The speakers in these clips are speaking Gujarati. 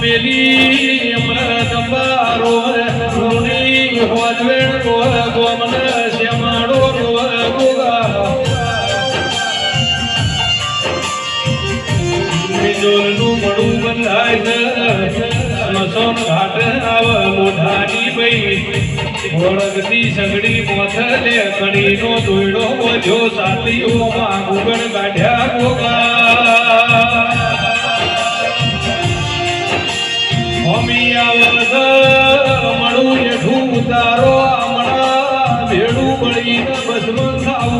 મેલી અમર દંબારો રોની હોજવેણ ગોર મિજોરનું બંધાય આવ મોઢાની બઈ ઓળખતી સગડી મોથલે કણીનો દોયડો બોલ્યો સાતીઓમાં ગુગળ કાઢ્યા ગોગા. હોમી આવસ મળું એઠું ઉતારો આમણા, ભેડું બળીને ખાવું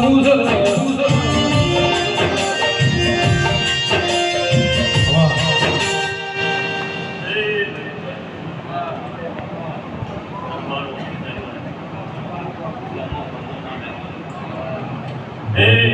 છે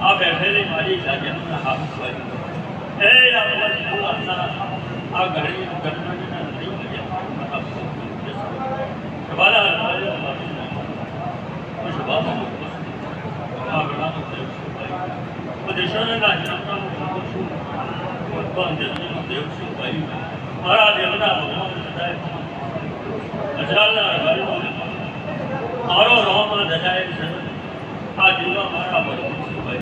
આ બેઠેલી મારી જાજનના હાથ એ આ ઘડી ઘટનાના દેશના જનતાનું શું ભગવાન દેવનું દેવ શું ભાઈ મારા દેવના ભગવાન સદાય અજાલના ભાઈઓ મારો રોમાં દજાય છે આ જીવવા મારા ભગવાન શું